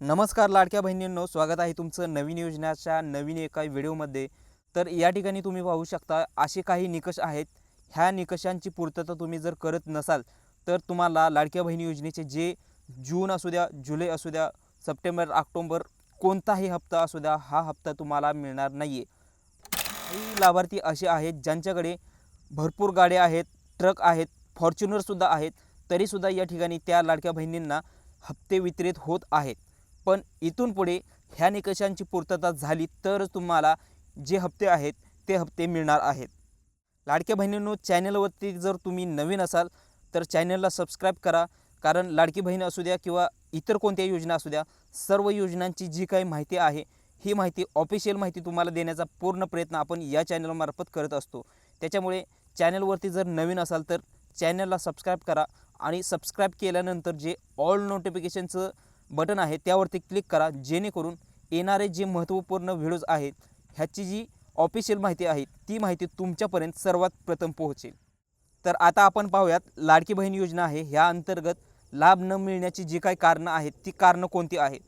नमस्कार लाडक्या बहिणींनो स्वागत आहे तुमचं नवीन योजनेच्या नवीन एका व्हिडिओमध्ये. तर या ठिकाणी तुम्ही पाहू शकता असे काही निकष आहेत. ह्या निकषांची पूर्तता तुम्ही जर करत नसाल तर तुम्हाला लाडक्या बहिणी योजनेचे जे जून असू द्या जुलै असू द्या सप्टेंबर ऑक्टोंबर कोणताही हप्ता असू द्या हा हप्ता तुम्हाला मिळणार नाही आहे काही लाभार्थी असे आहेत ज्यांच्याकडे भरपूर गाड्या आहेत ट्रक आहेत फॉर्च्युनरसुद्धा आहेत तरीसुद्धा या ठिकाणी त्या लाडक्या बहिणींना हप्ते वितरित होत आहेत. पण इथून पुढे ह्या निकषांची पूर्तता झाली तरच तुम्हाला जे हप्ते आहेत ते हप्ते मिळणार आहेत. लाडक्या बहिणींनो चॅनलवरती जर तुम्ही नवीन असाल तर चॅनलला सबस्क्राईब करा. कारण लाडकी बहीण असू द्या किंवा इतर कोणत्या योजना असू द्या सर्व योजनांची जी काही माहिती आहे ही माहिती ऑफिशियल माहिती तुम्हाला देण्याचा पूर्ण प्रयत्न आपण या चॅनलमार्फत करत असतो. त्याच्यामुळे चॅनलवरती जर नवीन असाल तर चॅनलला सबस्क्राईब करा. आणि सबस्क्राईब केल्यानंतर जे ऑल नोटिफिकेशनचं बटन आहे त्यावरती क्लिक करा जेणेकरून येणारे जे महत्त्वपूर्ण व्हिडिओज आहेत ह्याची जी ऑफिशियल माहिती आहे ती माहिती तुमच्यापर्यंत सर्वात प्रथम पोहोचेल. तर आता आपण पाहूयात लाडकी बहीण योजना आहे ह्या अंतर्गत लाभ न मिळण्याची जी काही कारणं आहेत ती कारणं कोणती आहेत?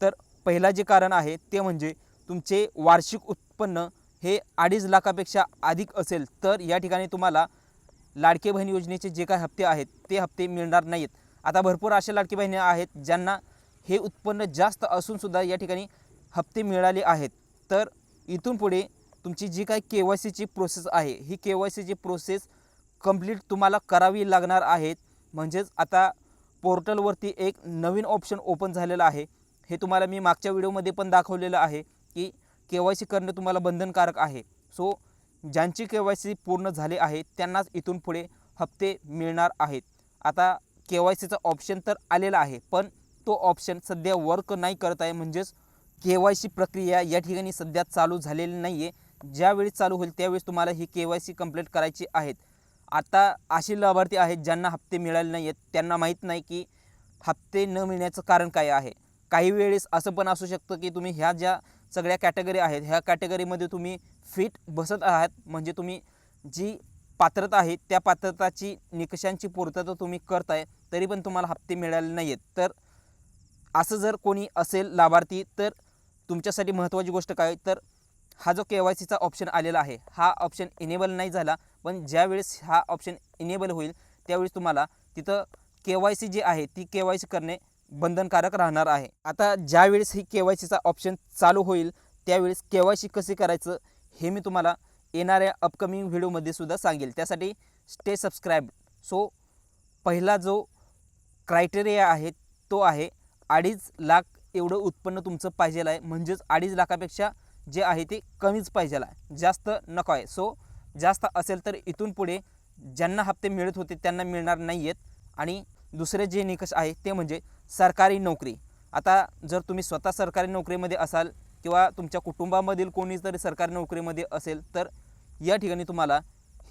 तर पहिला जे कारण आहे ते म्हणजे तुमचे वार्षिक उत्पन्न हे अडीच लाखापेक्षा अधिक असेल तर या ठिकाणी तुम्हाला लाडके बहीण योजनेचे जे काही हप्ते आहेत ते हप्ते मिळणार नाहीत. आता भरपूर अशा लाडकी बहिणी आहेत ज्यांना हे उत्पन्न जास्त असूनसुद्धा या ठिकाणी हप्ते मिळाले आहेत. तर इथून पुढे तुमची जी काही के वाय सीची प्रोसेस आहे ही के वाय सीची प्रोसेस कंप्लीट तुम्हाला करावी लागणार आहेत म्हणजेच आता पोर्टलवरती एक नवीन ऑप्शन ओपन झालेलं आहे. हे तुम्हाला मी मागच्या व्हिडिओमध्ये पण दाखवलेलं आहे की के वाय सी करणं तुम्हाला बंधनकारक आहे. सो ज्यांची के वाय सी पूर्ण झाले आहे त्यांनाच इथून पुढे हप्ते मिळणार आहेत. आता के वाय सीचा ऑप्शन तर आलेला आहे पण तो ऑप्शन सध्या वर्क नाही करत आहे. म्हणजेच के वाय सी प्रक्रिया या ठिकाणी सध्या चालू झालेली नाही आहे ज्यावेळी चालू होईल त्यावेळेस तुम्हाला ही के वाय सी कंप्लीट करायची आहेत. आता असे लाभार्थी आहेत ज्यांना हप्ते मिळाले नाही आहेत त्यांना माहीत नाही की हप्ते न मिळण्याचं कारण काय आहे. काही वेळेस असं पण असू शकतं की तुम्ही ह्या ज्या सगळ्या कॅटेगरी आहेत ह्या कॅटेगरीमध्ये तुम्ही फिट बसत आहात. म्हणजे तुम्ही जी पात्रता आहे त्या पात्रताची निकषांची पूर्तता तुम्ही करताय तरी पण तुम्हाला हप्ते मिळाले नाही आहेत तर असं जर कोणी असेल लाभार्थी तर तुमच्यासाठी महत्त्वाची गोष्ट काय? तर हा जो के वाय सीचा ऑप्शन आलेला आहे हा ऑप्शन इनेबल नाही झाला पण ज्यावेळेस हा ऑप्शन इनेबल होईल त्यावेळेस तुम्हाला तिथं के वाय सी जी आहे ती के वाय सी करणे बंधनकारक राहणार आहे. आता ज्यावेळेस ही के वाय सीचा ऑप्शन चालू होईल त्यावेळेस के वाय सी कसे करायचं हे मी तुम्हाला येणाऱ्या अपकमिंग व्हिडिओमध्ये सुद्धा सांगेल. त्यासाठी स्टे सबस्क्राईब सो पहिला जो क्रायटेरिया आहे तो आहे अडीच लाख एवढं उत्पन्न तुमचं पाहिजे आहे. म्हणजेच अडीच लाखापेक्षा जे आहे ते कमीच पाहिजे आहे. जास्त नको आहे. सो जास्त असेल तर इथून पुढे ज्यांना हप्ते मिळत होते त्यांना मिळणार नाही आहेत आणि दुसरे जे निकष आहे ते म्हणजे सरकारी नोकरी. आता जर तुम्ही स्वतः सरकारी नोकरीमध्ये असाल किंवा तुमच्या कुटुंबामधील कोणी जरी सरकारी नोकरीमध्ये असेल तर या ठिकाणी तुम्हाला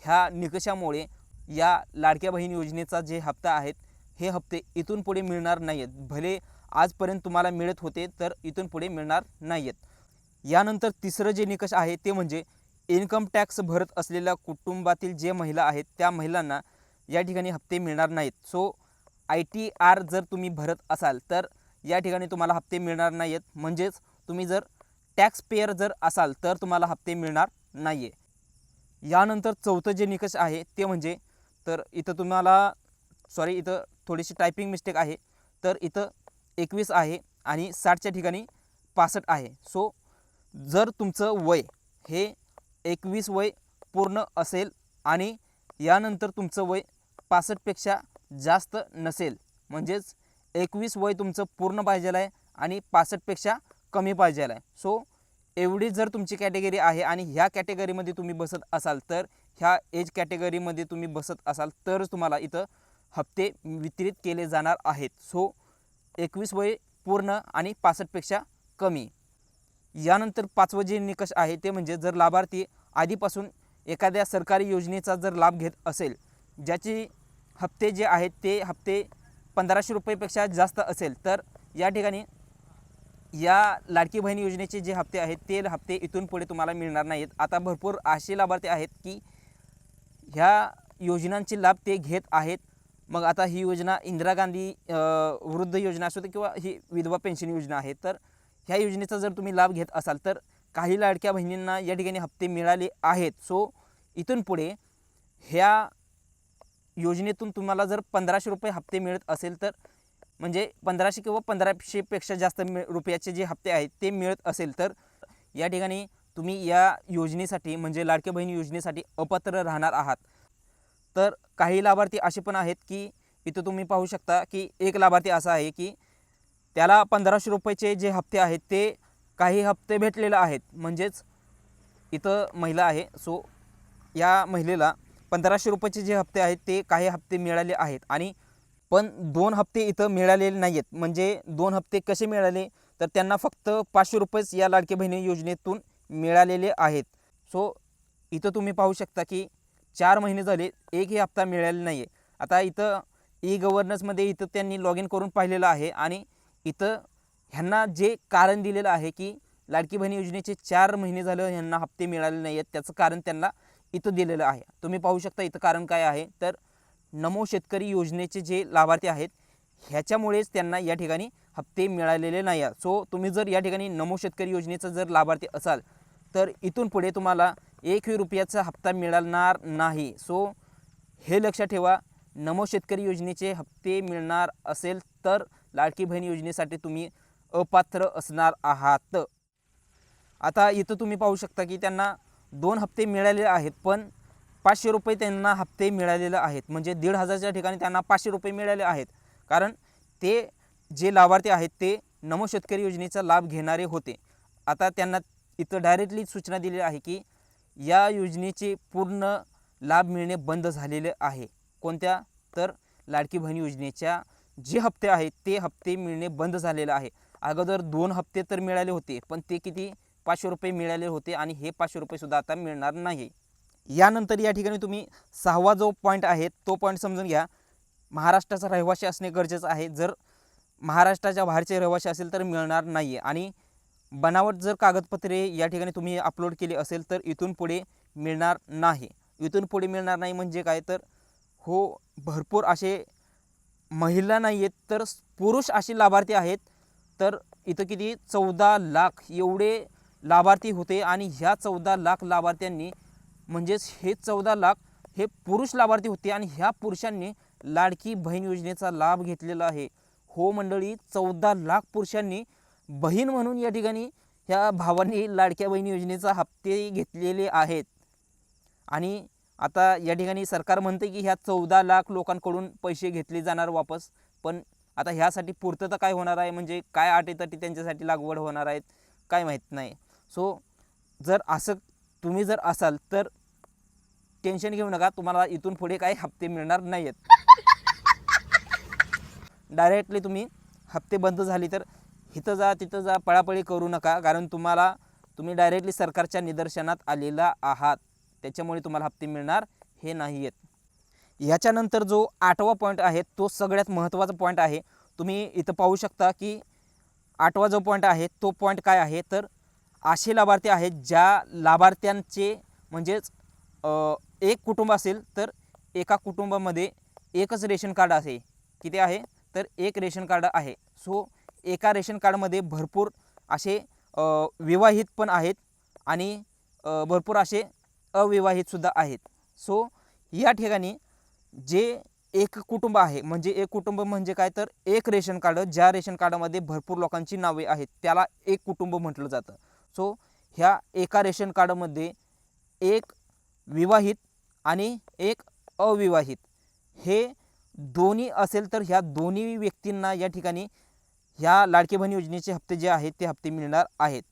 ह्या निकषामुळे या लाडक्या बहीण योजनेचा जे हप्ता आहेत हे हप्ते इथून पुढे मिळणार नाही आहेत भले आजपर्यंत तुम्हाला मिळत होते तर इथून पुढे मिळणार नाही आहेत यानंतर तिसरं जे निकष आहे ते म्हणजे इन्कम टॅक्स भरत असलेल्या कुटुंबातील जे महिला आहेत त्या महिलांना या ठिकाणी हप्ते मिळणार नाहीत. सो आय टी आर जर तुम्ही भरत असाल तर या ठिकाणी तुम्हाला हप्ते मिळणार नाही आहेत म्हणजेच तुम्ही जर टॅक्स पेयर जर असाल तर तुम्हाला हप्ते मिळणार नाही आहे यानंतर चौथं जे निकष आहे ते म्हणजे तर इथं तुम्हाला सॉरी इथं थोडीशी टायपिंग मिस्टेक आहे. तर इथं एकवीस आहे आणि साठच्या ठिकाणी पासष्ट आहे. सो जर तुमचं वय हे एकवीस वय पूर्ण असेल आणि यानंतर तुमचं वय पासष्टपेक्षा जास्त नसेल म्हणजेच एकवीस वय तुमचं पूर्ण पाहिजे आहे आणि पासष्टपेक्षा कमी पाहिजे आहे. सो एवढी जर तुमची कॅटेगरी आहे आणि ह्या कॅटेगरीमध्ये तुम्ही बसत असाल तर ह्या एज कॅटेगरीमध्ये तुम्ही बसत असाल तरच तुम्हाला इथं हप्ते वितरित केले जाणार आहेत. सो एकवीस वय पूर्ण आणि पासष्टपेक्षा कमी. यानंतर पाचवं जे निकष आहे ते म्हणजे जर लाभार्थी आधीपासून एखाद्या सरकारी योजनेचा जर लाभ घेत असेल ज्याची हप्ते जे आहेत ते हप्ते पंधराशे रुपयेपेक्षा जास्त असेल तर या ठिकाणी या लाडकी बहीण योजनेचे जे हप्ते आहेत ते हप्ते इथून पुढे तुम्हाला मिळणार नाहीत. आता भरपूर असे लाभार्थी आहेत की ह्या योजनांचे लाभ ते घेत आहेत. मग आता ही योजना इंदिरा गांधी वृद्ध योजना असू दे किंवा ही विधवा पेन्शन योजना आहे तर ह्या योजनेचा जर तुम्ही लाभ घेत असाल तर काही लाडक्या बहिणींना या ठिकाणी हप्ते मिळाले आहेत. सो इथून पुढे ह्या योजनेतून तुम्हाला जर पंधराशे रुपये हप्ते मिळत असेल तर म्हणजे पंधराशे किंवा पंधराशेपेक्षा जास्त मिळ रुपयाचे जे हप्ते आहेत ते मिळत असेल तर या ठिकाणी तुम्ही या योजनेसाठी म्हणजे लाडक्या बहीण योजनेसाठी अपात्र राहणार आहात. तर काही लाभार्थी असे पण आहेत की इथं तुम्ही पाहू शकता की एक लाभार्थी असा आहे की त्याला पंधराशे रुपयाचे जे हप्ते आहेत ते काही हप्ते भेटलेले आहेत. म्हणजेच इथं महिला आहे. सो या महिलेला पंधराशे रुपयाचे जे हप्ते आहेत ते काही हप्ते मिळाले आहेत. आणि पण दोन हप्ते इथं मिळालेले नाही आहेत म्हणजे दोन हप्ते कसे मिळाले? तर त्यांना फक्त पाचशे रुपयेच या लाडके बहिणी योजनेतून मिळालेले आहेत. सो इथं तुम्ही पाहू शकता की चार महिने झाले एकही हप्ता मिळालेला नाही आहे आता इथं ई गव्हर्नन्समध्ये इथं त्यांनी लॉग इन करून पाहिलेलं आहे आणि इथं ह्यांना जे कारण दिलेलं आहे की लाडकी बहिणी योजनेचे चार महिने झालं ह्यांना हप्ते मिळाले नाही आहेत त्याचं कारण त्यांना इथं दिलेलं आहे. तुम्ही पाहू शकता इथं कारण काय आहे? तर नमो शेतकरी योजनेचे जे लाभार्थी आहेत ह्याच्यामुळेच त्यांना या ठिकाणी हप्ते मिळालेले नाही आहेत सो तुम्ही जर या ठिकाणी नमो शेतकरी योजनेचा जर लाभार्थी असाल तर इथून पुढे तुम्हाला एकही रुपयाचा हप्ता मिळणार नाही. सो हे लक्षात ठेवा नमो शेतकरी योजनेचे हप्ते मिळणार असेल तर लाडकी बहीण योजनेसाठी तुम्ही अपात्र असणार आहात. आता इथं तुम्ही पाहू शकता की त्यांना दोन हप्ते मिळालेले आहेत पण पाचशे रुपये त्यांना हप्ते मिळालेले आहेत. म्हणजे दीड हजारच्या ठिकाणी त्यांना पाचशे रुपये मिळाले आहेत. कारण ते जे लाभार्थी आहेत ते नमो शेतकरी योजनेचा लाभ घेणारे होते. आता त्यांना इथं डायरेक्टली सूचना दिली आहे की या योजनेचे पूर्ण लाभ मिळणे बंद झालेले आहे. कोणत्या? तर लाडकी बहीण योजनेच्या जे हप्ते आहेत ते हप्ते मिळणे बंद झालेले आहे. अगोदर दोन हप्ते तर मिळाले होते पण ते किती? पाचशे रुपये मिळाले होते आणि हे पाचशे रुपयेसुद्धा आता मिळणार नाही. यानंतर या ठिकाणी तुम्ही सहावा जो पॉईंट आहे तो पॉईंट समजून घ्या. महाराष्ट्राचा रहिवासी असणे गरजेचं आहे. जर महाराष्ट्राच्या बाहेरचे रहिवासी असेल तर मिळणार नाही आहे आणि बनावट जर कागदपत्रे या ठिकाणी तुम्ही अपलोड केली असेल तर इथून पुढे मिळणार नाही. इथून पुढे मिळणार नाही म्हणजे काय? तर हो भरपूर असे महिला नाही आहेत तर पुरुष असे लाभार्थी आहेत. तर इथं किती? चौदा लाख एवढे लाभार्थी होते आणि ह्या चौदा लाख लाभार्थ्यांनी म्हणजेच हे चौदा लाख हे पुरुष लाभार्थी होते आणि ह्या पुरुषांनी लाडकी बहीण योजनेचा लाभ घेतलेला आहे. हो मंडळी चौदा लाख पुरुषांनी बहीण म्हणून या ठिकाणी ह्या भावांनी लाडक्या बहीण योजनेचा हप्ते घेतलेले आहेत. आणि आता या ठिकाणी सरकार म्हणते की ह्या चौदा लाख लोकांकडून पैसे घेतले जाणार वापस. पण आता ह्यासाठी पूर्तता काय होणार आहे? म्हणजे काय अटीतटी त्यांच्यासाठी लागवड होणार आहेत काय माहीत नाही. सो जर असं तुम्ही जर असाल तर टेन्शन घेऊ नका. तुम्हाला इथून पुढे काही हप्ते मिळणार नाही आहेत डायरेक्टली तुम्ही हप्ते बंद झाली तर इथं जा तिथं जा पळापळी करू नका कारण तुम्हाला तुम्ही डायरेक्टली सरकारच्या निदर्शनात आलेला आहात. त्याच्यामुळे तुम्हाला हप्ते मिळणार हे नाही आहेत ह्याच्यानंतर जो आठवा पॉईंट आहे तो सगळ्यात महत्त्वाचा पॉईंट आहे. तुम्ही इथं पाहू शकता की आठवा जो पॉईंट आहे तो पॉईंट काय आहे? तर असे लाभार्थी आहेत ज्या लाभार्थ्यांचे म्हणजेच एक कुटुंब असेल तर एका कुटुंबामध्ये एकच रेशन कार्ड आहे किती आहे? तर एक रेशन कार्ड आहे. सो एका रेशन कार्डमध्ये भरपूर असे विवाहित पण आहेत आणि भरपूर असे अविवाहितसुद्धा आहेत. सो या ठिकाणी जे एक कुटुंब आहे म्हणजे एक कुटुंब म्हणजे काय? तर एक रेशन कार्ड ज्या रेशन कार्डामध्ये भरपूर लोकांची नावे आहेत त्याला एक कुटुंब म्हटलं जातं. सो ह्या एका रेशन कार्डमध्ये एक विवाहित आणि एक अविवाहित. हे दोन्ही असेल तर ह्या दोन्ही व्यक्तींना या ठिकाणी ह्या लाडकी बहीण योजनेचे हप्ते जे आहेत ते हप्ते मिळणार आहेत.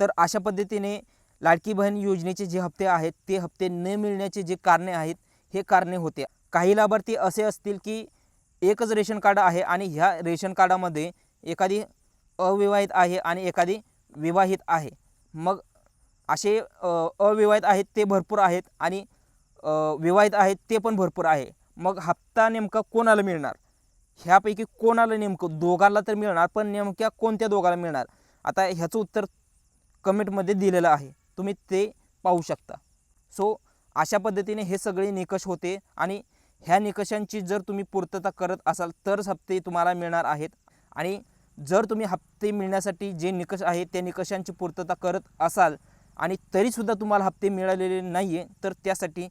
तर अशा पद्धतीने लाडकी बहीण योजनेचे जे हप्ते आहेत ते हप्ते न मिळण्याचे जे कारणे आहेत हे कारणे होते. काही लाभार्थी असे असतील की एकच रेशन कार्ड आहे आणि ह्या रेशन कार्डामध्ये एखादी अविवाहित आहे आणि एखादी विवाहित आहे. मग असे अविवाहित आहेत ते भरपूर आहेत आणि विवाहित आहेत ते पण भरपूर आहे. मग हप्ता नेमका कोणाला मिळणार? ह्यापैकी कोणाला नेमकं दोघांना तर मिळणार पण नेमक्या कोणत्या दोघाला मिळणार? आता ह्याचं उत्तर कमेंटमध्ये दिलेलं आहे. तुम्ही ते पाहू शकता. सो अशा पद्धतीने हे सगळे निकष होते आणि ह्या निकषांची जर तुम्ही पूर्तता करत असाल तरच हप्ते तुम्हाला मिळणार आहेत. आणि जर तुम्ही हप्ते मिळण्यासाठी जे निकष आहेत त्या निकषांची पूर्तता करत असाल आणि तरीसुद्धा तुम्हाला हप्ते मिळालेले नाही आहे तर त्यासाठी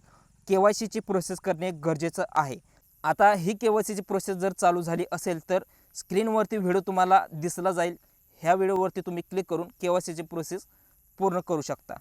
के वाय सीची प्रोसेस करणे गरजेचं आहे. आता ही के वाय सीची प्रोसेस जर चालू झाली असेल तर स्क्रीनवरती व्हिडिओ तुम्हाला दिसला जाईल. ह्या व्हिडिओवरती तुम्ही क्लिक करून के वाय सीची प्रोसेस पूर्ण करू शकता.